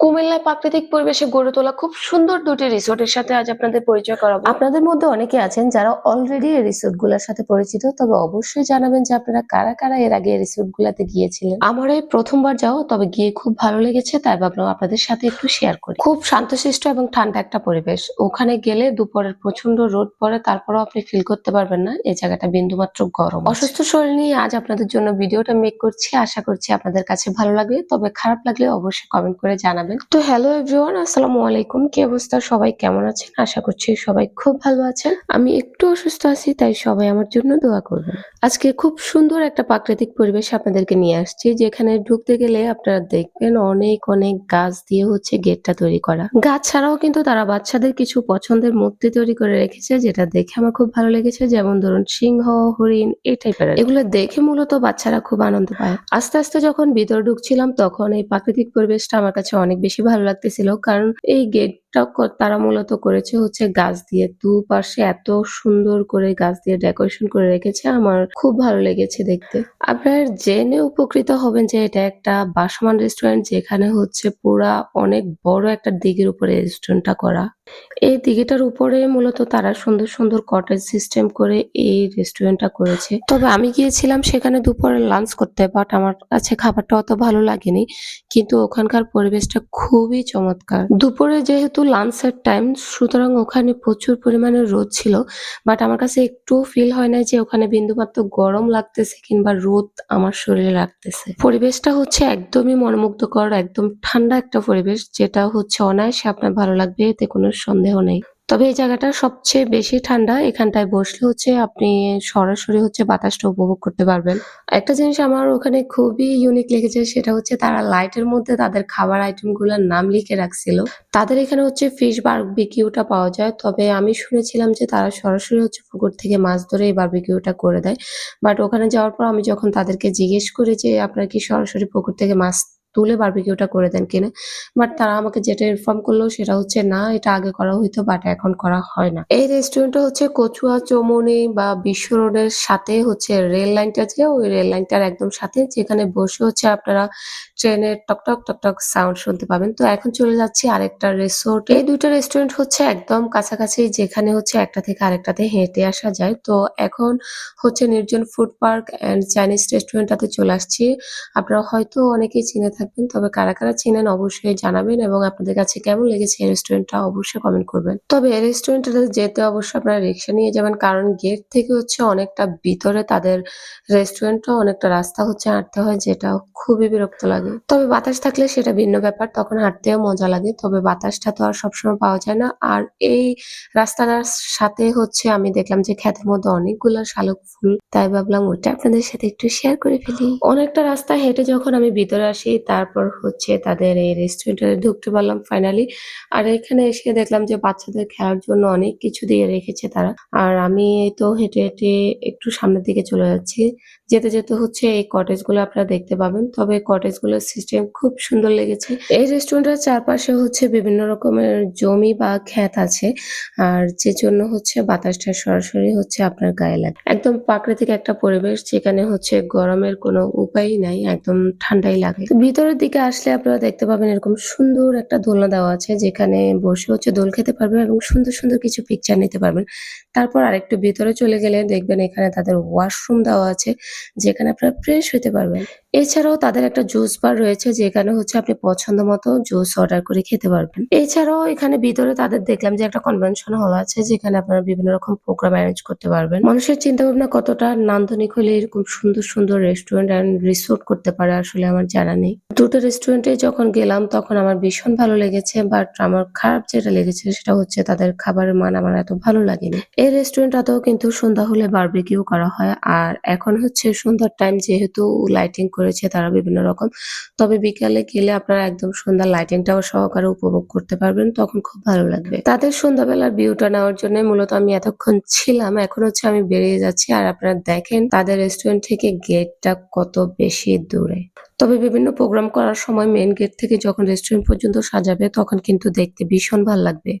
কুমিল্লায় প্রাকৃতিক পরিবেশে গড়ে তোলা খুব সুন্দর দুটি রিসোর্টের সাথে আজ আপনাদের পরিচয় করাবো। আপনাদের মধ্যে অনেকে আছেন যারা অলরেডি এই রিসোর্টগুলার সাথে পরিচিত তবে অবশ্যই জানাবেন যে আপনারা কারা কারা এর আগে রিসোর্ট গুলাতে গিয়েছিলেন। আমার এই প্রথমবার যাও তবে গিয়ে খুব ভালো লেগেছে তাই ভাবলাম আপনাদের সাথে একটু শেয়ার করি। খুব শান্তশিষ্ট এবং ঠান্ডা একটা পরিবেশ। ওখানে গেলে দুপুরের প্রচণ্ড রোদ পড়ে তারপরেও আপনি ফিল করতে পারবেন না এই জায়গাটা বিন্দুমাত্র গরম। অসুস্থ শরীর নিয়ে আজ আপনাদের জন্য ভিডিওটা মেক করছি আশা করছি আপনাদের কাছে ভালো লাগবে তবে খারাপ লাগলে অবশ্যই কমেন্ট করে জানাবেন। তো হ্যালো এভরিওয়ান আসসালামু আলাইকুম। কি অবস্থা? সবাই কেমন আছেন? আশা করছি সবাই খুব ভালো আছেন। আমি একটু অসুস্থ আছি, তাই সবাই আমার জন্য দোয়া করবেন। আজকে খুব সুন্দর একটা প্রাকৃতিক পরিবেশ আপনাদেরকে নিয়ে আসছি, যেখানে ঢুকতে গেলে আপনারা দেখবেন অনেক অনেক গাছ দিয়ে হচ্ছে গেটটা তৈরি করা। গাছ ছাড়াও কিন্তু তারা বাচ্চাদের কিছু পছন্দের মূর্তি তৈরি করে রেখেছে, যেটা দেখে আমার খুব ভালো লেগেছে। যেমন ধরুন সিংহ, হরিণ, এই টাইপের এগুলো দেখে মূলত বাচ্চারা খুব আনন্দ পায়। আস্তে আস্তে যখন ভিতরে ঢুকছিলাম, তখন এই প্রাকৃতিক পরিবেশটা আমার কাছে অনেক বেশি ভালো লাগতেছিল। কারণ এই গেটটা তারা মূলত করেছে হচ্ছে গাছ দিয়ে দুপাশে এত সুন্দর করে গাছ দিয়ে ডেকোরেশন করে রেখেছে। আমার খুব ভালো লেগেছে দেখতে। আপনার জেনে উপকৃত হবেন যে এটা একটা বাসমান রেস্টুরেন্ট যেখানে হচ্ছে পুরা অনেক বড় একটা দিঘির উপরে রেস্টুরেন্টটা করা। এই দিঘিটার উপরে মূলত তারা সুন্দর সুন্দর কটেজ সিস্টেম করে এই রেস্টুরেন্টটা করেছে। তবে আমি গিয়েছিলাম সেখানে দুপুরে লাঞ্চ করতে বাট আমার কাছে খাবারটা অত ভালো লাগেনি। কিন্তু ওখানকার পরিবেশটা খুবই চমৎকার। দুপুরে যেহেতু লাঞ্চের টাইম সুতরাং ওখানে প্রচুর পরিমাণে রোদ ছিল বাট আমার কাছে একটু ফিল হয় না যে ওখানে বিন্দুমাত্র গরম লাগতেছে কিংবা রোদ আমার শরীরে লাগতেছে। পরিবেশটা হচ্ছে একদমই মনোমুগ্ধকর, একদম ঠান্ডা একটা পরিবেশ, যেটা হচ্ছে অনায়াসে আপনার ভালো লাগবে, এতে কোনো সন্দেহ নেই। তবে এই জায়গাটা সবচেয়ে বেশি ঠান্ডা এখানটায় বসলে হচ্ছে আপনি সরাসরি হচ্ছে বাতাসটা উপভোগ করতে পারবেন। একটা জিনিস আমার ওখানে খুবই ইউনিক লেগেছে সেটা হচ্ছে তারা লাইটের মধ্যে তাদের খাবার আইটেমগুলোর নাম লিখে রাখছিল। তাদের এখানে হচ্ছে ফিশ বারবিকিউটা পাওয়া যায়। তবে আমি শুনেছিলাম যে তারা সরাসরি হচ্ছে পুকুর থেকে মাছ ধরে এই বারবিকিউটা করে দেয়। বাট ওখানে যাওয়ার পর আমি যখন তাদেরকে জিজ্ঞেস করি যে আপনারা কি সরাসরি পুকুর থেকে মাছ তুলে বারবিকিউটা করে দেন কিনা। বাট তারা আমাকে যেটা ইনফর্ম করল সেটা হচ্ছে, না, এটা আগে করা হইতো বাট এখন করা হয় না। এই রেস্টুরেন্টটা হচ্ছে কচুয়া, চৌমনি বা বিশ্ব রোডের সাথে হচ্ছে রেল লাইনটা যে, ওই রেল লাইনটার একদম সাথে, যেখানে বসে হচ্ছে আপনারা ট্রেনের টকটক টকটক সাউন্ড শুনতে পাবেন। তো এখন চলে যাচ্ছি আরেকটা রিসোর্ট এই দুইটা রেস্টুরেন্ট হচ্ছে একদম কাছাকাছি, যেখানে হচ্ছে একটা থেকে আরেকটাতে হেঁটে আসা যায়। তো এখন হচ্ছে Nirjan food park and Chinese রেস্টুরেন্টটাতে চলে আসছি। আপনারা হয়তো অনেকেই চিনে থাকবেন। তবে কারা কারা চেনেন অবশ্যই জানাবেন এবং আপনাদের কাছে কেমন লেগেছে এই রেস্টুরেন্টটা অবশ্যই কমেন্ট করবেন। তবে এই রেস্টুরেন্টটাতে যেতে অবশ্যই আপনারা রিক্সা নিয়ে যাবেন কারণ গেট থেকে হচ্ছে অনেকটা ভিতরে তাদের রেস্টুরেন্টটা অনেকটা রাস্তা হচ্ছে হাঁটতে হয় যেটা খুবই বিরক্ত লাগে। তবে বাতাস থাকলে সেটা ভিন্ন ব্যাপার, তখন হাঁটতেও মজা লাগে। তবে বাতাসটা তো আর সবসময় পাওয়া যায় না। আর এই রাস্তাটার সাথে হচ্ছে আমি দেখলাম যে ক্ষেতের মধ্যে অনেকগুলো শালক ফুল। তাই ভাবলাম ওইটা আপনাদের সাথে একটু শেয়ার করে ফেলি। অনেকটা রাস্তা হেঁটে যখন আমি ভিতরে আসি তারপর হচ্ছে তাদের এই রেস্টুরেন্টে ঢুকতে পারলাম ফাইনালি আর এখানে এসে দেখলাম যে বাচ্চাদের খেলার জন্য অনেক কিছু দিয়ে রেখেছে তারা। আর আমি তো হেঁটে হেঁটে একটু সামনের দিকে চলে যাচ্ছি। যেতে যেতে হচ্ছে এই কটেজগুলো আপনারা দেখতে পাবেন। তবে কটেজগুলোর সিস্টেম খুব সুন্দর লেগেছে। এই রেস্টুরেন্টের চারপাশে হচ্ছে বিভিন্ন রকমের জমি বা ক্ষেত আছে। আর যে জন্য হচ্ছে বাতাসটা সরাসরি হচ্ছে আপনার গায়ে লাগে। একদম প্রাকৃতিক একটা পরিবেশ যেখানে হচ্ছে গরমের কোনো উপায়ই নাই, একদম ঠান্ডাই লাগে। তো ভিতরের দিকে আসলে আপনারা দেখতে পাবেন এরকম সুন্দর একটা দোলনা দেওয়া আছে, যেখানে বসে হচ্ছে দোল খেতে পারবেন এবং সুন্দর সুন্দর কিছু পিকচার নিতে পারবেন। তারপর আরেকটু ভিতরে চলে গেলে দেখবেন এখানে তাদের ওয়াশরুম দেওয়া আছে, যেখানে আপনারা ফ্রেশ হতে পারবেন। এছাড়াও তাদের একটা জুস বার রয়েছে, যেখানে হচ্ছে আপনি পছন্দ মতো জুস অর্ডার করে খেতে পারবেন। এছাড়াও এখানে ভিতরে তাদের দেখলাম যে একটা কনভেনশন হল আছে, যেখানে আপনারা বিভিন্ন রকম প্রোগ্রাম অ্যারেঞ্জ করতে পারবেন। মানুষের চিন্তা ভাবনা কতটা নান্দনিক হলে এরকম সুন্দর সুন্দর রেস্টুরেন্ট অ্যান্ড রিসোর্ট করতে পারে আসলে আমার জানা নেই। দুটো রেস্টুরেন্টে যখন গেলাম, তখন আমার ভীষণ ভালো লেগেছে বাট আমার খারাপ যেটা লেগেছে সেটা হচ্ছে তাদের খাবারের মান আমার এত ভালো লাগেনি। এই রেস্টুরেন্টটাতেও কিন্তু সন্ধ্যা হলে বারবিকিউ করা হয়, আর এখন হচ্ছে সন্ধ্যার টাইম যেহেতু লাইটিং করেছে তারা বিভিন্ন রকম, তবে বিকালে গেলে আপনারা একদম সন্ধ্যার লাইটিংটাও সহকারে উপভোগ করতে পারবেন, তখন খুব ভালো লাগবে। তাদের সন্ধ্যাবেলার ভিউটা নেওয়ার জন্য মূলত আমি এতক্ষণ ছিলাম, এখন হচ্ছে আমি বেরিয়ে যাচ্ছি, আর আপনারা দেখেন তাদের রেস্টুরেন্ট থেকে গেটটা কত বেশি দূরে। তবে বিভিন্ন প্রোগ্রাম করার সময় মেন গেট থেকে যখন রেস্টুরেন্ট পর্যন্ত সাজাবে, তখন কিন্তু দেখতে ভীষণ ভালো লাগবে।